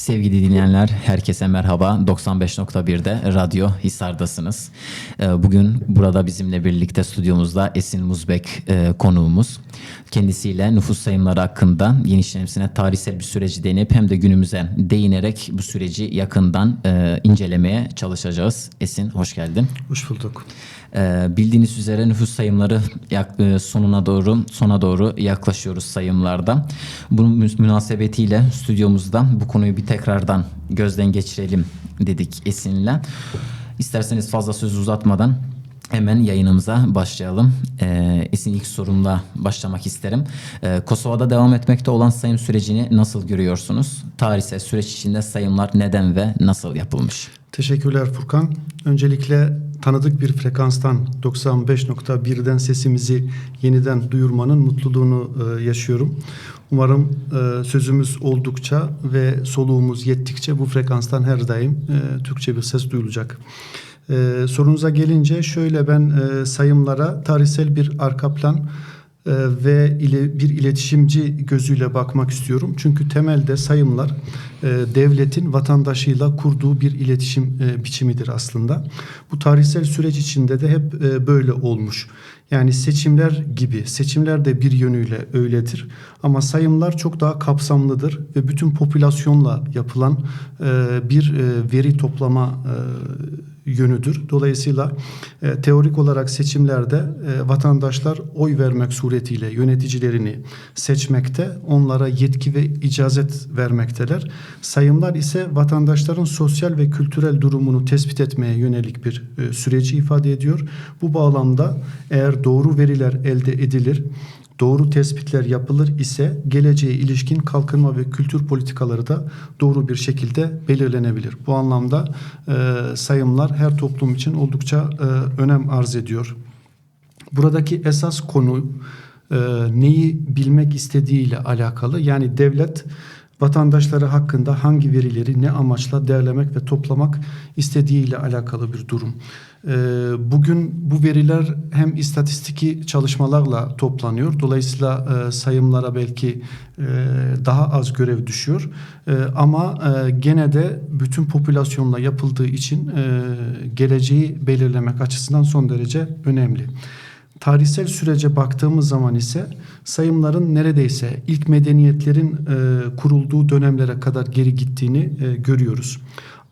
Sevgili dinleyenler, herkese merhaba. 95.1'de Radyo Hisar'dasınız. Ee, Bugün burada bizimle birlikte stüdyomuzda Esin Muzbek e, konuğumuz. Kendisiyle nüfus sayımları hakkında genişlemesine tarihsel bir süreci deneyip hem de günümüze değinerek bu süreci yakından e, incelemeye çalışacağız. Esin hoş geldin. Hoş bulduk. Ee, bildiğiniz üzere nüfus sayımları e, sonuna doğru sona doğru yaklaşıyoruz sayımlarda. Bunun mü- münasebetiyle stüdyomuzda bu konuyu bir tekrardan gözden geçirelim dedik Esin'le. İsterseniz fazla söz uzatmadan hemen yayınımıza başlayalım. Ee, Esin ilk sorumla başlamak isterim. Ee, Kosova'da devam etmekte olan sayım sürecini nasıl görüyorsunuz? Tarihsel süreç içinde sayımlar neden ve nasıl yapılmış? Teşekkürler Furkan. Öncelikle tanıdık bir frekanstan 95.1'den sesimizi yeniden duyurmanın mutluluğunu e, yaşıyorum. Umarım e, sözümüz oldukça ve soluğumuz yettikçe bu frekanstan her daim e, Türkçe bir ses duyulacak. E, sorunuza gelince şöyle ben e, sayımlara tarihsel bir arka plan e, ve ile bir iletişimci gözüyle bakmak istiyorum. Çünkü temelde sayımlar devletin vatandaşıyla kurduğu bir iletişim e, biçimidir aslında. Bu tarihsel süreç içinde de hep e, böyle olmuş. Yani seçimler gibi, seçimler de bir yönüyle öyledir. Ama sayımlar çok daha kapsamlıdır ve bütün popülasyonla yapılan e, bir e, veri toplama e, yönüdür. Dolayısıyla e, teorik olarak seçimlerde e, vatandaşlar oy vermek suretiyle yöneticilerini seçmekte, onlara yetki ve icazet vermekteler. Sayımlar ise vatandaşların sosyal ve kültürel durumunu tespit etmeye yönelik bir e, süreci ifade ediyor. Bu bağlamda eğer doğru veriler elde edilir, doğru tespitler yapılır ise geleceğe ilişkin kalkınma ve kültür politikaları da doğru bir şekilde belirlenebilir. Bu anlamda e, sayımlar her toplum için oldukça e, önem arz ediyor. Buradaki esas konu e, neyi bilmek istediğiyle alakalı. Yani devlet vatandaşları hakkında hangi verileri ne amaçla değerlemek ve toplamak istediğiyle alakalı bir durum. E, bugün bu veriler hem istatistiki çalışmalarla toplanıyor. Dolayısıyla e, sayımlara belki e, daha az görev düşüyor. E, ama gene de bütün popülasyonla yapıldığı için geleceği belirlemek açısından son derece önemli. Tarihsel sürece baktığımız zaman ise sayımların neredeyse ilk medeniyetlerin e, kurulduğu dönemlere kadar geri gittiğini e, görüyoruz.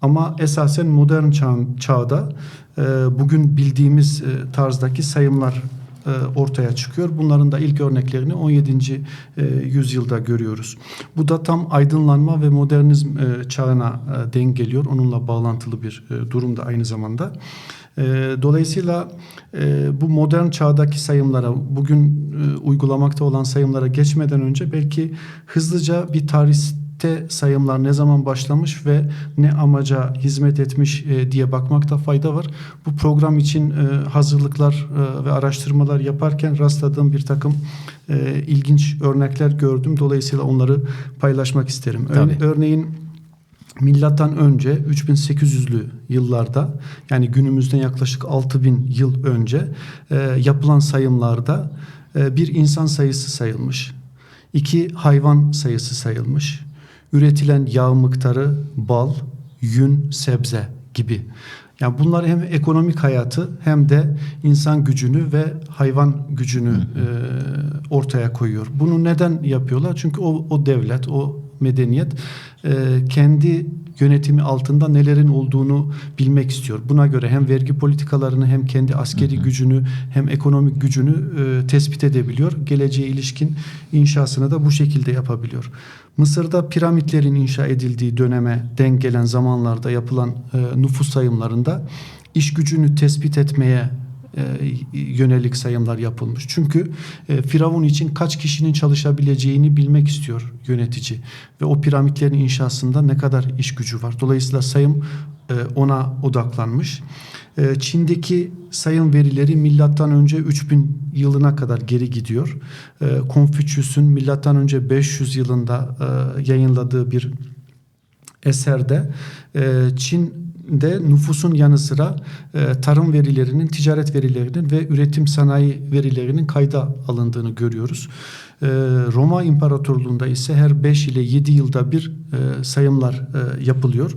Ama esasen modern çağ, çağda e, bugün bildiğimiz e, tarzdaki sayımlar e, ortaya çıkıyor. Bunların da ilk örneklerini 17. e, yüzyılda görüyoruz. Bu da tam aydınlanma ve modernizm e, çağına denk geliyor. Onunla bağlantılı bir durum da aynı zamanda. E, Dolayısıyla e, bu modern çağdaki sayımlara, bugün e, uygulamakta olan sayımlara geçmeden önce belki hızlıca bir tarihte sayımlar ne zaman başlamış ve ne amaca hizmet etmiş e, diye bakmakta fayda var. Bu program için e, hazırlıklar e, ve araştırmalar yaparken rastladığım bir takım e, ilginç örnekler gördüm. Dolayısıyla onları paylaşmak isterim. Tabii. Örneğin Milattan önce 3800'lü yıllarda yani günümüzden yaklaşık 6000 yıl önce e, yapılan sayımlarda e, bir insan sayısı sayılmış. iki hayvan sayısı sayılmış. Üretilen yağ miktarı bal, yün, sebze gibi. Yani bunlar hem ekonomik hayatı hem de insan gücünü ve hayvan gücünü e, ortaya koyuyor. Bunu neden yapıyorlar? Çünkü o, o devlet, o medeniyet e, kendi yönetimi altında nelerin olduğunu bilmek istiyor. Buna göre hem vergi politikalarını hem kendi askeri gücünü hem ekonomik gücünü e, tespit edebiliyor. Geleceğe ilişkin inşasını da bu şekilde yapabiliyor. Mısır'da piramitlerin inşa edildiği döneme denk gelen zamanlarda yapılan e, nüfus sayımlarında iş gücünü tespit etmeye yönelik sayımlar yapılmış. Çünkü e, Firavun için kaç kişinin çalışabileceğini bilmek istiyor yönetici ve o piramitlerin inşasında ne kadar iş gücü var. Dolayısıyla sayım e, ona odaklanmış. E, Çin'deki sayım verileri milattan önce 3000 yılına kadar geri gidiyor. E, Konfüçyüs'ün milattan önce 500 yılında e, yayınladığı bir eserde e, Çin'de nüfusun yanı sıra e, tarım verilerinin, ticaret verilerinin ve üretim sanayi verilerinin kayda alındığını görüyoruz. E, Roma İmparatorluğu'nda ise her 5 ile 7 yılda bir e, sayımlar e, yapılıyor.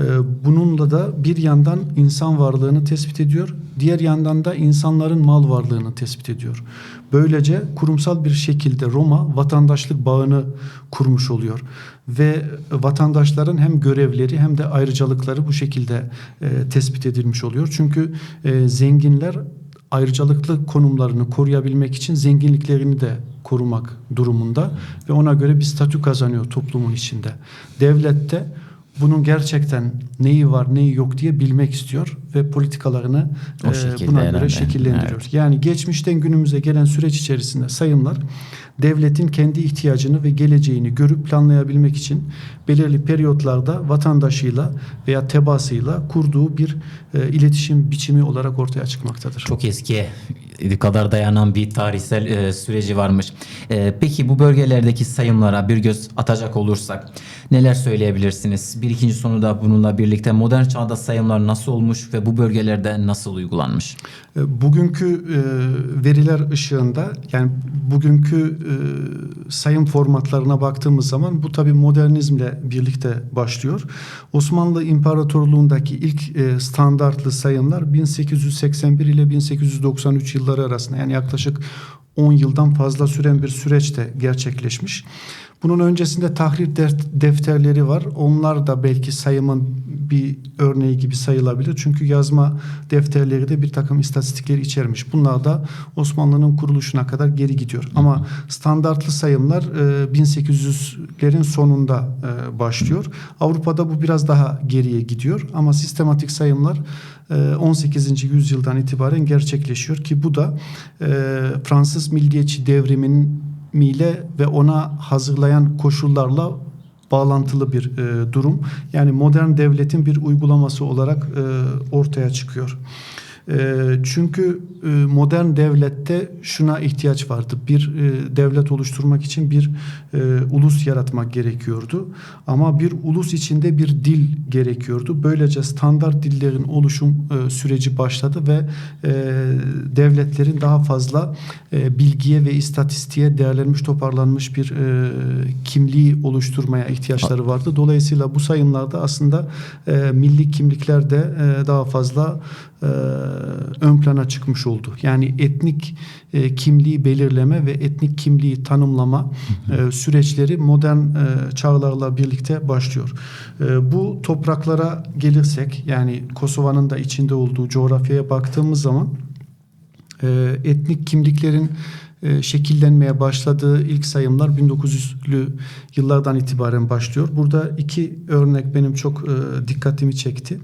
E, bununla da bir yandan insan varlığını tespit ediyor, diğer yandan da insanların mal varlığını tespit ediyor. Böylece kurumsal bir şekilde Roma vatandaşlık bağını kurmuş oluyor ve vatandaşların hem görevleri hem de ayrıcalıkları bu şekilde e, tespit edilmiş oluyor. Çünkü e, zenginler ayrıcalıklı konumlarını koruyabilmek için zenginliklerini de korumak durumunda ve ona göre bir statü kazanıyor toplumun içinde. Devlette bunun gerçekten neyi var neyi yok diye bilmek istiyor ve politikalarını e, buna göre şekillendiriyor. Yani geçmişten günümüze gelen süreç içerisinde sayımlar devletin kendi ihtiyacını ve geleceğini görüp planlayabilmek için belirli periyotlarda vatandaşıyla veya tebaasıyla kurduğu bir e, iletişim biçimi olarak ortaya çıkmaktadır. Çok eskiye kadar dayanan bir tarihsel e, süreci varmış. E, peki bu bölgelerdeki sayımlara bir göz atacak olursak neler söyleyebilirsiniz? Bir ikinci sonu da bununla birlikte modern çağda sayımlar nasıl olmuş ve bu bölgelerde nasıl uygulanmış? E, Bugünkü e, veriler ışığında yani bugünkü e, sayım formatlarına baktığımız zaman bu tabi modernizmle birlikte başlıyor. Osmanlı İmparatorluğu'ndaki ilk e, standartlı sayımlar 1881 ile 1893 yılları arasında yani yaklaşık 10 yıldan fazla süren bir süreçte gerçekleşmiş. Bunun öncesinde tahrir def- defterleri var. Onlar da belki sayımın bir örneği gibi sayılabilir. Çünkü yazma defterleri de bir takım istatistikleri içermiş. Bunlar da Osmanlı'nın kuruluşuna kadar geri gidiyor. Ama standartlı sayımlar e, 1800'lerin sonunda e, başlıyor. Avrupa'da bu biraz daha geriye gidiyor. Ama sistematik sayımlar e, 18. yüzyıldan itibaren gerçekleşiyor ki bu da e, Fransız milliyetçi devriminin ile ve ona hazırlayan koşullarla bağlantılı bir e, durum. Yani modern devletin bir uygulaması olarak e, ortaya çıkıyor. E, çünkü e, modern devlette şuna ihtiyaç vardı. Bir e, devlet oluşturmak için bir e, ulus yaratmak gerekiyordu. Ama bir ulus içinde bir dil gerekiyordu. Böylece standart dillerin oluşum süreci başladı ve devletlerin daha fazla bilgiye ve istatistiğe değerlenmiş toparlanmış bir kimliği oluşturmaya ihtiyaçları vardı. Dolayısıyla bu sayımlarda aslında milli kimlikler de daha fazla e, ön plana çıkmış oldu. Yani etnik e, kimliği belirleme ve etnik kimliği tanımlama e, süreçleri modern e, çağlarla birlikte başlıyor. E, bu topraklara gelirsek yani Kosova'nın da içinde olduğu coğrafyaya baktığımız zaman e, etnik kimliklerin e, şekillenmeye başladığı ilk sayımlar 1900'lü yıllardan itibaren başlıyor. Burada iki örnek benim çok e, dikkatimi çekti.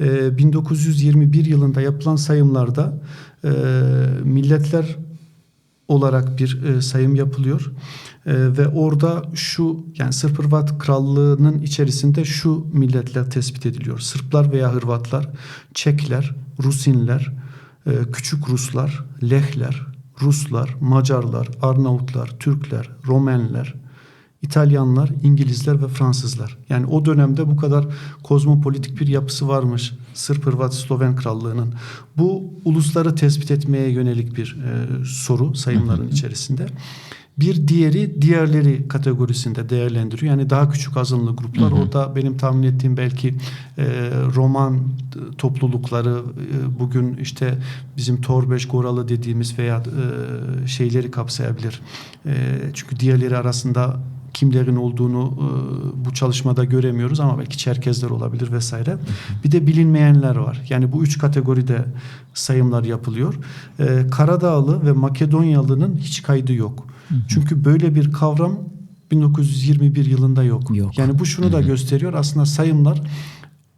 E, 1921 yılında yapılan sayımlarda e, milletler olarak bir e, sayım yapılıyor. E, ve orada şu yani Sırp Hırvat Krallığı'nın içerisinde şu milletler tespit ediliyor. Sırplar veya Hırvatlar, Çekler, Rusinler, e, Küçük Ruslar, Lehler, Ruslar, Macarlar, Arnavutlar, Türkler, Romenler, İtalyanlar, İngilizler ve Fransızlar. Yani o dönemde bu kadar kozmopolitik bir yapısı varmış Sırp, Hırvat, Sloven Krallığı'nın. Bu ulusları tespit etmeye yönelik bir e, soru sayımların içerisinde. Bir diğeri diğerleri kategorisinde değerlendiriyor. Yani daha küçük azınlık gruplar. Orada benim tahmin ettiğim belki e, roman toplulukları e, bugün işte bizim Torbeş, Goralı dediğimiz veya e, şeyleri kapsayabilir. E, çünkü diğerleri arasında kimlerin olduğunu e, bu çalışmada göremiyoruz ama belki Çerkezler olabilir vesaire. Bir de bilinmeyenler var. Yani bu üç kategoride sayımlar yapılıyor. E, Karadağlı ve Makedonyalı'nın hiç kaydı yok. Çünkü böyle bir kavram 1921 yılında yok. Yok. Yani bu şunu da gösteriyor. Aslında sayımlar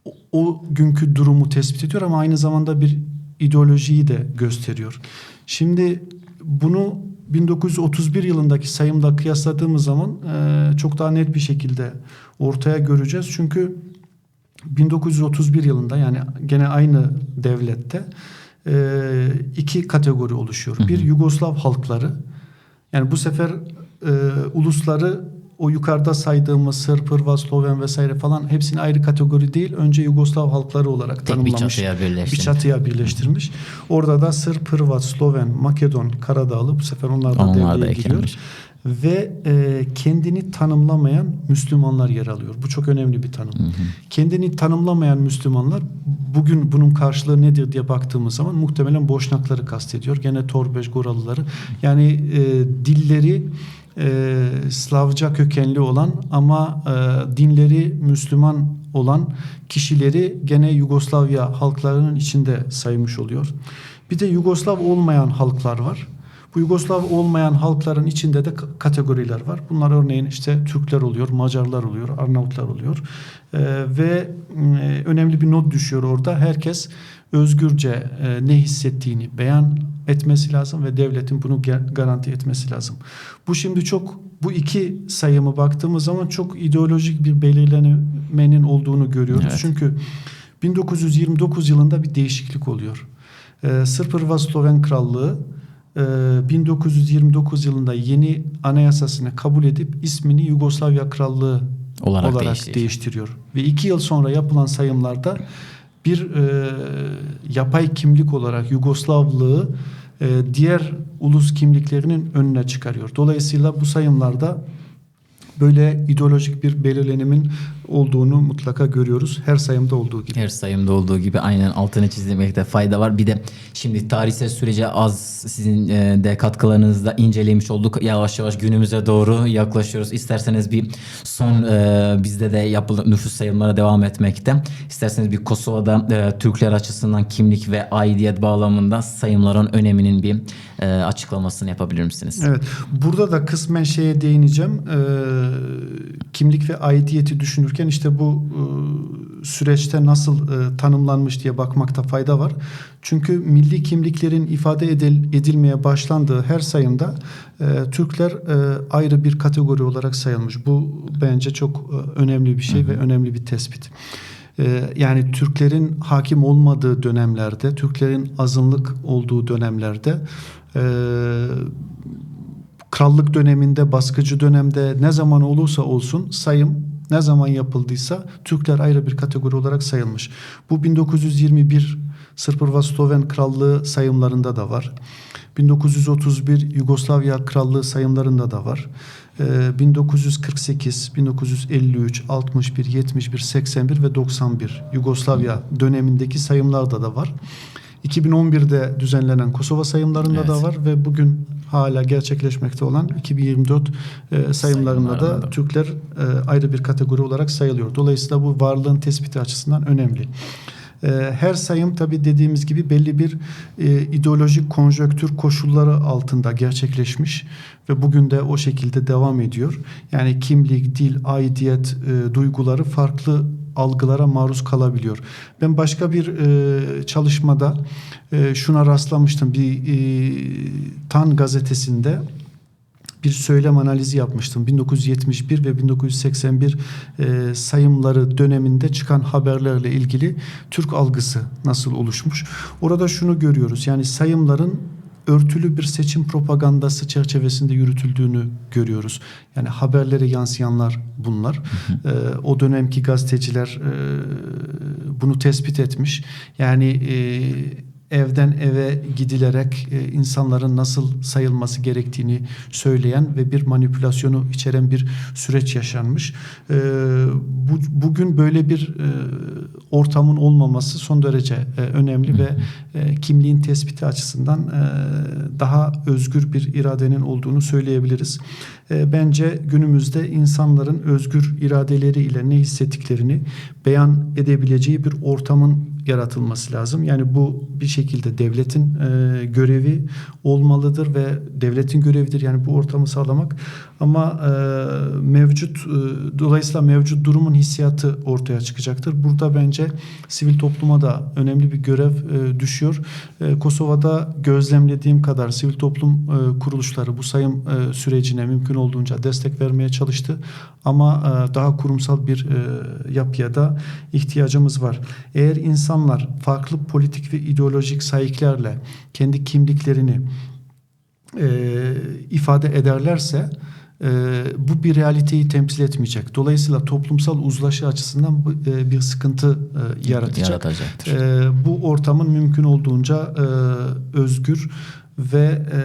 o, o günkü durumu tespit ediyor ama aynı zamanda bir ideolojiyi de gösteriyor. Şimdi bunu 1931 yılındaki sayımla kıyasladığımız zaman e, çok daha net bir şekilde ortaya göreceğiz. Çünkü 1931 yılında yani gene aynı devlette e, iki kategori oluşuyor. Bir Yugoslav halkları yani bu sefer e, ulusları o yukarıda saydığımız Sırp, Hırvat, Sloven vesaire falan hepsini ayrı kategori değil. Önce Yugoslav halkları olarak Tek bir tanımlamış. çatıya birleştirmiş. Bir çatıya birleştirmiş. Orada da Sırp, Hırvat, Sloven, Makedon, Karadağlı bu sefer onlar da Onlar da devreye giriyor. Ve e, kendini tanımlamayan Müslümanlar yer alıyor. Bu çok önemli bir tanım. Kendini tanımlamayan Müslümanlar bugün bunun karşılığı nedir diye baktığımız zaman muhtemelen Boşnakları kastediyor. Gene Torbeş, Goralıları. Yani e, dilleri e, Slavca kökenli olan ama e, dinleri Müslüman olan kişileri gene Yugoslavya halklarının içinde saymış oluyor. Bir de Yugoslav olmayan halklar var. Bu Yugoslav olmayan halkların içinde de kategoriler var. Bunlar örneğin işte Türkler oluyor, Macarlar oluyor, Arnavutlar oluyor. Ee, ve e, önemli bir not düşüyor orada. Herkes özgürce e, ne hissettiğini beyan etmesi lazım ve devletin bunu garanti etmesi lazım. Bu şimdi çok bu iki sayımı baktığımız zaman çok ideolojik bir belirlenmenin olduğunu görüyoruz. Evet. Çünkü 1929 yılında bir değişiklik oluyor. Ee, Sırp Hırvat Sloven Krallığı e, 1929 yılında yeni anayasasını kabul edip ismini Yugoslavya Krallığı Olarak olarak, değiştiriyor. değiştiriyor. Ve iki yıl sonra yapılan sayımlarda bir e, yapay kimlik olarak Yugoslavlığı e, diğer ulus kimliklerinin önüne çıkarıyor. Dolayısıyla bu sayımlarda böyle ideolojik bir belirlenimin olduğunu mutlaka görüyoruz. Her sayımda olduğu gibi. Her sayımda olduğu gibi aynen altını çizmekte fayda var. Bir de şimdi tarihsel sürece az sizin e, de katkılarınızda incelemiş olduk. Yavaş yavaş günümüze doğru yaklaşıyoruz. İsterseniz bir son e, bizde de yapılan nüfus sayımlara devam etmekte. İsterseniz bir Kosova'da e, Türkler açısından kimlik ve aidiyet bağlamında sayımların öneminin bir açıklamasını yapabilir misiniz? Evet. Burada da kısmen şeye değineceğim. Kimlik ve aidiyeti düşünürken işte bu e, süreçte nasıl e, tanımlanmış diye bakmakta fayda var. Çünkü milli kimliklerin ifade edil- edilmeye başlandığı her sayımda e, Türkler e, ayrı bir kategori olarak sayılmış. Bu bence çok e, önemli bir şey ve önemli bir tespit. E, yani Türklerin hakim olmadığı dönemlerde, Türklerin azınlık olduğu dönemlerde e, krallık döneminde, baskıcı dönemde ne zaman olursa olsun sayım ne zaman yapıldıysa Türkler ayrı bir kategori olarak sayılmış. Bu 1921 Sırp Sloven Krallığı sayımlarında da var. 1931 Yugoslavya Krallığı sayımlarında da var. Ee, 1948, 1953, 61, 71, 81 ve 91 Yugoslavya dönemindeki sayımlarda da var. 2011'de düzenlenen Kosova sayımlarında da Evet. var ve bugün hala gerçekleşmekte olan 2024 e, sayımlarında da da. Türkler e, ayrı bir kategori olarak sayılıyor. Dolayısıyla bu varlığın tespiti açısından önemli. E, her sayım tabi dediğimiz gibi belli bir e, ideolojik konjöktür koşulları altında gerçekleşmiş ve bugün de o şekilde devam ediyor. Yani kimlik, dil, aidiyet e, duyguları farklı algılara maruz kalabiliyor. Ben başka bir e, çalışmada e, şuna rastlamıştım. Bir e, Tan gazetesinde bir söylem analizi yapmıştım. 1971 ve 1981 e, sayımları döneminde çıkan haberlerle ilgili Türk algısı nasıl oluşmuş? Orada şunu görüyoruz. Yani sayımların örtülü bir seçim propagandası çerçevesinde yürütüldüğünü görüyoruz. Yani haberlere yansıyanlar bunlar. E, o dönemki gazeteciler e, bunu tespit etmiş. Yani e, evden eve gidilerek e, insanların nasıl sayılması gerektiğini söyleyen ve bir manipülasyonu içeren bir süreç yaşanmış. E, bu, bugün böyle bir e, ortamın olmaması son derece e, önemli ve e, kimliğin tespiti açısından e, daha özgür bir iradenin olduğunu söyleyebiliriz. E, bence günümüzde insanların özgür iradeleriyle ne hissettiklerini beyan edebileceği bir ortamın yaratılması lazım. Yani bu bir şekilde devletin e, görevi olmalıdır ve devletin görevidir yani bu ortamı sağlamak. Ama e, mevcut e, dolayısıyla mevcut durumun hissiyatı ortaya çıkacaktır. Burada bence sivil topluma da önemli bir görev e, düşüyor. E, Kosova'da gözlemlediğim kadar sivil toplum e, kuruluşları bu sayım e, sürecine mümkün olduğunca destek vermeye çalıştı. Ama e, daha kurumsal bir e, yapıya da ihtiyacımız var. Eğer insanlar farklı politik ve ideolojik sahiplerle kendi kimliklerini e, ifade ederlerse e, bu bir realiteyi temsil etmeyecek. Dolayısıyla toplumsal uzlaşı açısından e, bir sıkıntı e, yaratacak. Yaratacaktır. E, bu ortamın mümkün olduğunca e, özgür ve e,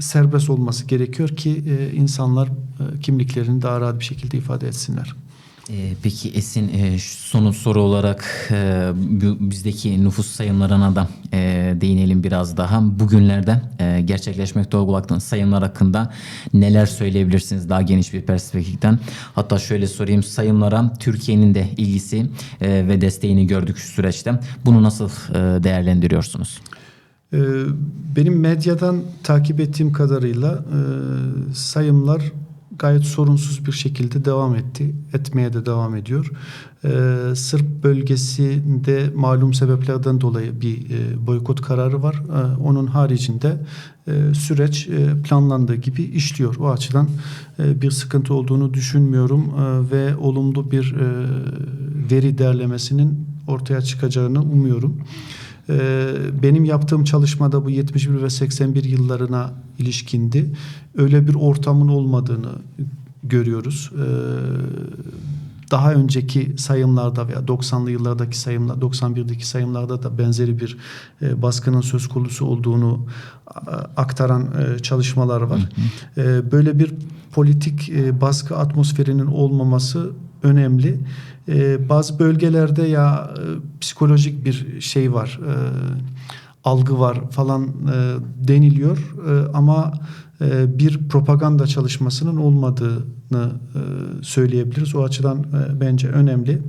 serbest olması gerekiyor ki e, insanlar e, kimliklerini daha rahat bir şekilde ifade etsinler. Ee, Peki Esin e, son soru olarak e, bizdeki nüfus sayımlarına da e, değinelim biraz daha. Bugünlerde e, gerçekleşmekte olan sayımlar hakkında neler söyleyebilirsiniz daha geniş bir perspektiften? Hatta şöyle sorayım sayımlara Türkiye'nin de ilgisi e, ve desteğini gördük şu süreçte. Bunu nasıl değerlendiriyorsunuz? Ee, Benim medyadan takip ettiğim kadarıyla sayımlar gayet sorunsuz bir şekilde devam etti. Etmeye de devam ediyor. Ee, Sırp bölgesinde malum sebeplerden dolayı bir e, boykot kararı var. Ee, Onun haricinde e, süreç e, planlandığı gibi işliyor. O açıdan e, bir sıkıntı olduğunu düşünmüyorum e, ve olumlu bir e, veri derlemesinin ortaya çıkacağını umuyorum. Ee, Benim yaptığım çalışmada bu 71 ve 81 yıllarına ilişkindi. Öyle bir ortamın olmadığını görüyoruz. Ee, Daha önceki sayımlarda veya 90'lı yıllardaki sayımlar, 91'deki sayımlarda da benzeri bir e, baskının söz konusu olduğunu aktaran e, çalışmalar var. Ee, Böyle bir politik e, baskı atmosferinin olmaması önemli. Ee, bazı bölgelerde ya e, psikolojik bir şey var, e, algı var falan e, deniliyor E, ama e, bir propaganda çalışmasının olmadığını e, söyleyebiliriz. O açıdan e, bence önemli.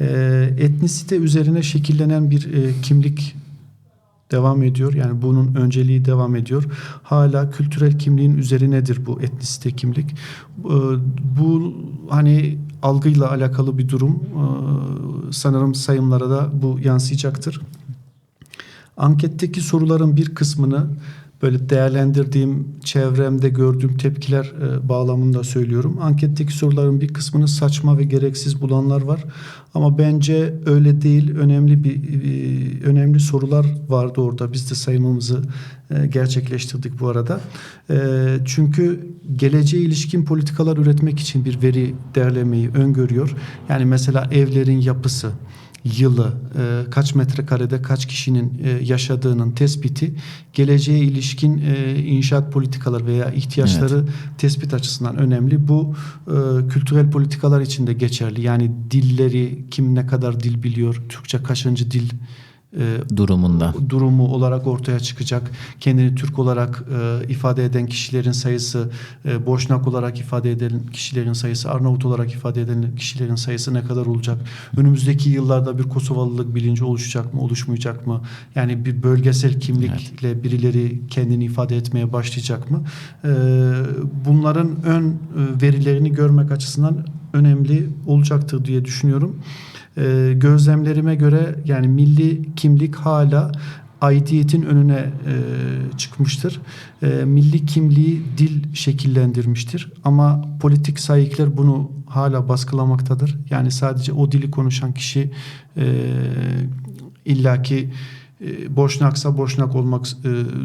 E, etnisite üzerine şekillenen bir e, kimlik devam ediyor. Yani bunun önceliği devam ediyor. Hala kültürel kimliğin üzerinedir bu etnisite kimlik. Ee, Bu hani algıyla alakalı bir durum. Ee, Sanırım sayımlara da bu yansıyacaktır. Anketteki soruların bir kısmını böyle değerlendirdiğim, çevremde gördüğüm tepkiler e, bağlamında söylüyorum. Anketteki soruların bir kısmını saçma ve gereksiz bulanlar var. Ama bence öyle değil. Önemli bir e, önemli sorular vardı orada. Biz de sayımımızı e, gerçekleştirdik bu arada. E, çünkü geleceğe ilişkin politikalar üretmek için bir veri derlemeyi öngörüyor. Yani mesela evlerin yapısı, yılı, e, kaç metrekarede kaç kişinin e, yaşadığının tespiti geleceğe ilişkin e, inşaat politikaları veya ihtiyaçları tespit açısından önemli. Bu e, kültürel politikalar için de geçerli. Yani dilleri kim ne kadar dil biliyor, Türkçe kaçıncı dil e, Durumunda. durumu olarak ortaya çıkacak. Kendini Türk olarak e, ifade eden kişilerin sayısı, e, Boşnak olarak ifade eden kişilerin sayısı, Arnavut olarak ifade eden kişilerin sayısı ne kadar olacak? Önümüzdeki yıllarda bir Kosovalılık bilinci oluşacak mı, oluşmayacak mı? Yani bir bölgesel kimlikle birileri kendini ifade etmeye başlayacak mı? E, bunların ön e, verilerini görmek açısından önemli olacaktır diye düşünüyorum. E, gözlemlerime göre yani milli kimlik hala aidiyetin önüne e, çıkmıştır. E, milli kimliği dil şekillendirmiştir. Ama politik sahipler bunu hala baskılamaktadır. Yani sadece o dili konuşan kişi e, illaki e, Boşnaksa Boşnak olmak e,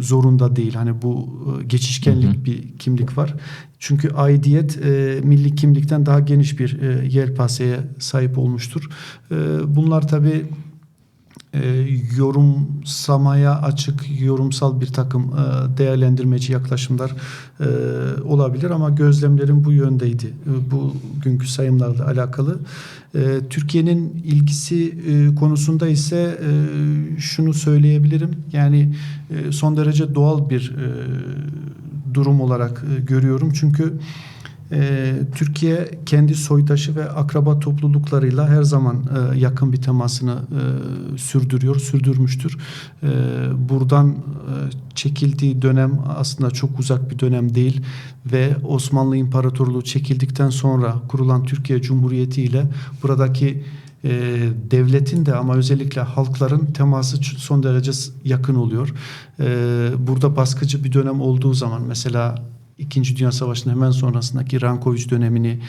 zorunda değil. Hani bu e, geçişkenlik Hı hı. bir kimlik var. Çünkü aidiyet e, milli kimlikten daha geniş bir e, yelpazeye sahip olmuştur. E, bunlar tabii e, yorumsamaya açık, yorumsal bir takım e, değerlendirmeci yaklaşımlar e, olabilir ama gözlemlerim bu yöndeydi. E, bugünkü sayımlarla alakalı. E, Türkiye'nin ilgisi e, konusunda ise e, şunu söyleyebilirim. Yani e, son derece doğal bir e, durum olarak e, görüyorum. Çünkü e, Türkiye kendi soydaşı ve akraba topluluklarıyla her zaman e, yakın bir temasını sürdürüyor, sürdürmüştür. Buradan çekildiği dönem aslında çok uzak bir dönem değil ve Osmanlı İmparatorluğu çekildikten sonra kurulan Türkiye Cumhuriyeti ile buradaki e, devletin de ama özellikle halkların teması son derece yakın oluyor. E, burada baskıcı bir dönem olduğu zaman mesela İkinci Dünya Savaşı'nın hemen sonrasındaki Rankovic dönemini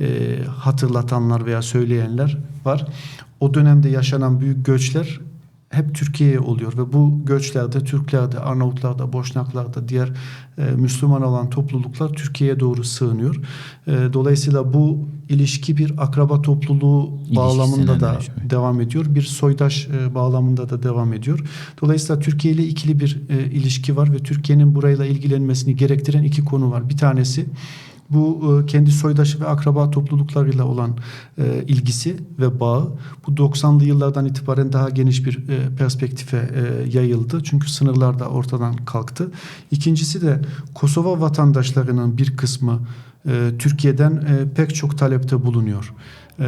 e, hatırlatanlar veya söyleyenler var. O dönemde yaşanan büyük göçler hep Türkiye'ye oluyor ve bu göçlerde Türklerde, Arnavutlarda, Boşnaklarda, diğer e, Müslüman olan topluluklar Türkiye'ye doğru sığınıyor. E, dolayısıyla bu ilişki bir akraba topluluğu bağlamında da dönüşüyor. devam ediyor. Bir soydaş e, bağlamında da devam ediyor. Dolayısıyla Türkiye ile ikili bir e, ilişki var ve Türkiye'nin burayla ilgilenmesini gerektiren iki konu var. Bir tanesi bu e, kendi soydaşı ve akraba topluluklarıyla olan e, ilgisi ve bağı bu 90'lı yıllardan itibaren daha geniş bir e, perspektife e, yayıldı. Çünkü sınırlar da ortadan kalktı. İkincisi de Kosova vatandaşlarının bir kısmı e, Türkiye'den e, pek çok talepte bulunuyor. E,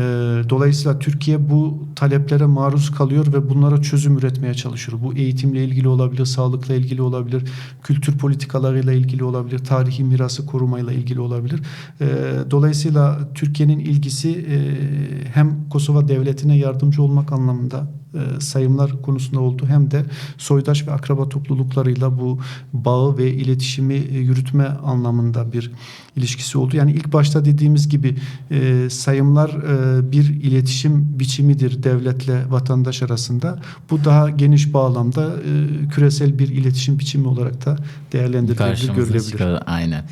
Dolayısıyla Türkiye bu taleplere maruz kalıyor ve bunlara çözüm üretmeye çalışıyor. Bu eğitimle ilgili olabilir, sağlıkla ilgili olabilir, kültür politikalarıyla ilgili olabilir, tarihi mirası korumayla ilgili olabilir. E, Dolayısıyla Türkiye'nin ilgisi e, hem Kosova devletine yardımcı olmak anlamında e, sayımlar konusunda oldu hem de soydaş ve akraba topluluklarıyla bu bağı ve iletişimi e, yürütme anlamında bir ilişkisi oldu. Yani ilk başta dediğimiz gibi e, sayımlar e, bir iletişim biçimidir devletle vatandaş arasında. Bu daha geniş bağlamda e, küresel bir iletişim biçimi olarak da değerlendirilebilir, görülebilir. çıkıyor. Aynen.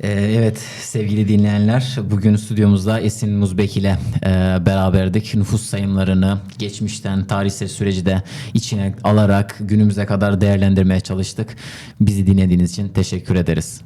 Ee, evet sevgili dinleyenler bugün stüdyomuzda Esin Muzbek ile e, beraberdik. Nüfus sayımlarını geçmişten tarihsel süreci de içine alarak günümüze kadar değerlendirmeye çalıştık. Bizi dinlediğiniz için teşekkür ederiz.